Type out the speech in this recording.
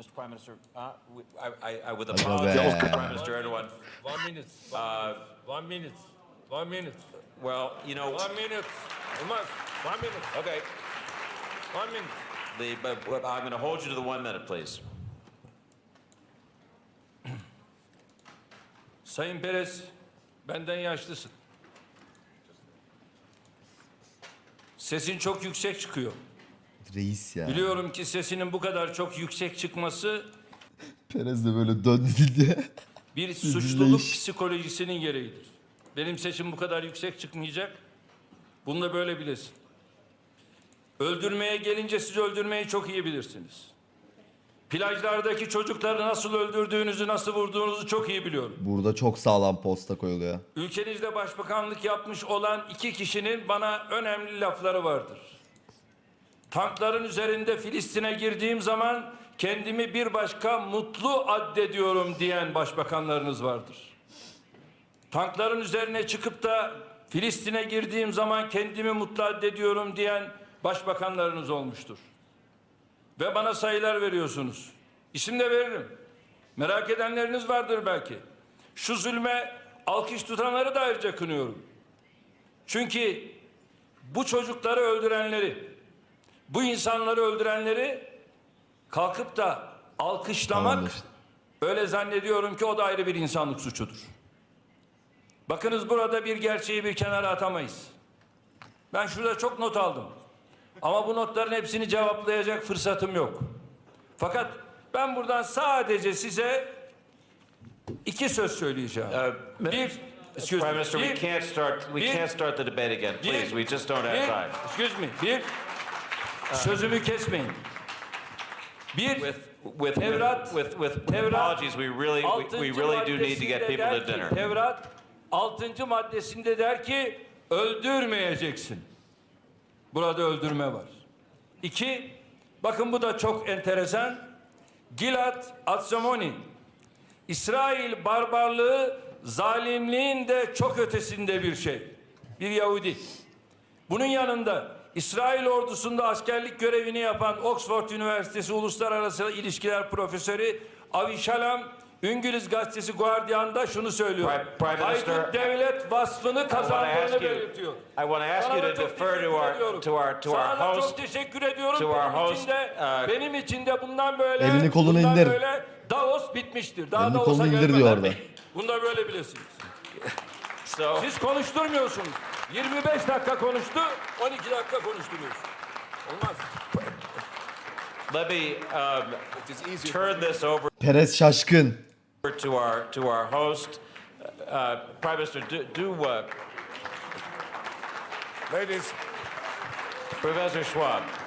Mr. Prime Minister, uh, we- I, I, I would Aga apologize to be. Prime Minister Erdogan. One minute. Uh, one minute. One minute. Well, you know, One minute. Olmaz. One minute. okay, One minute. the, but, but I'm going to hold you to the one minute, please. Sayın Perez, benden yaşlısın. Sesin çok yüksek çıkıyor. Reis ya. Biliyorum ki sesinin bu kadar çok yüksek çıkması Perez de böyle döndü diye. bir suçluluk Üzüleyiş. psikolojisinin gereğidir. Benim sesim bu kadar yüksek çıkmayacak. Bunu da böyle bilesin. Öldürmeye gelince siz öldürmeyi çok iyi bilirsiniz. Plajlardaki çocukları nasıl öldürdüğünüzü, nasıl vurduğunuzu çok iyi biliyorum. Burada çok sağlam posta koyuluyor. Ülkenizde başbakanlık yapmış olan iki kişinin bana önemli lafları vardır. Tankların üzerinde Filistin'e girdiğim zaman kendimi bir başka mutlu addediyorum diyen başbakanlarınız vardır. Tankların üzerine çıkıp da Filistin'e girdiğim zaman kendimi mutlu addediyorum diyen başbakanlarınız olmuştur. Ve bana sayılar veriyorsunuz. İsim de veririm. Merak edenleriniz vardır belki. Şu zulme alkış tutanları da ayrıca kınıyorum. Çünkü bu çocukları öldürenleri, bu insanları öldürenleri kalkıp da alkışlamak Tamamdır. öyle zannediyorum ki o da ayrı bir insanlık suçudur. Bakınız burada bir gerçeği bir kenara atamayız. Ben şurada çok not aldım. Ama bu notların hepsini cevaplayacak fırsatım yok. Fakat ben buradan sadece size iki söz söyleyeceğim. Uh, bir, excuse Prime me, Minister, we bir- can't start, we bir- can't start the debate again, bir- please. We just don't have bir- time. Excuse me. Bir, sözümü kesmeyin. Bir, With, with, Tevrat, with, with Tevrat, apologies, we really, we- we really do need to get maddesinde people der to ki, dinner. Tevrat 6. maddesinde der ki öldürmeyeceksin. Burada öldürme var. İki, bakın bu da çok enteresan. Gilad Atzamoni. İsrail barbarlığı zalimliğin de çok ötesinde bir şey. Bir Yahudi. Bunun yanında İsrail ordusunda askerlik görevini yapan Oxford Üniversitesi Uluslararası İlişkiler Profesörü Avi Shalom İngiliz gazetesi Guardian'da şunu söylüyor. Haydut devlet vasfını kazandığını belirtiyor. I wanna ask Sana you to çok defer to teşekkür our- ediyorum. to our- to our Sana host- çok teşekkür ediyorum. to our benim host, için de, uh, benim için de bundan böyle Elini kolunu bundan indir. böyle Davos bitmiştir. Daha Elini Davos'a kolunu indir diyor orada. Bunu da böyle bilesiniz. So, Siz konuşturmuyorsunuz. 25 dakika konuştu, 12 dakika konuşturuyorsun. Olmaz. let me um, turn this over Perez şaşkın. to our, to our host. Uh, Prime Minister, do, do uh, Ladies, Professor Schwab.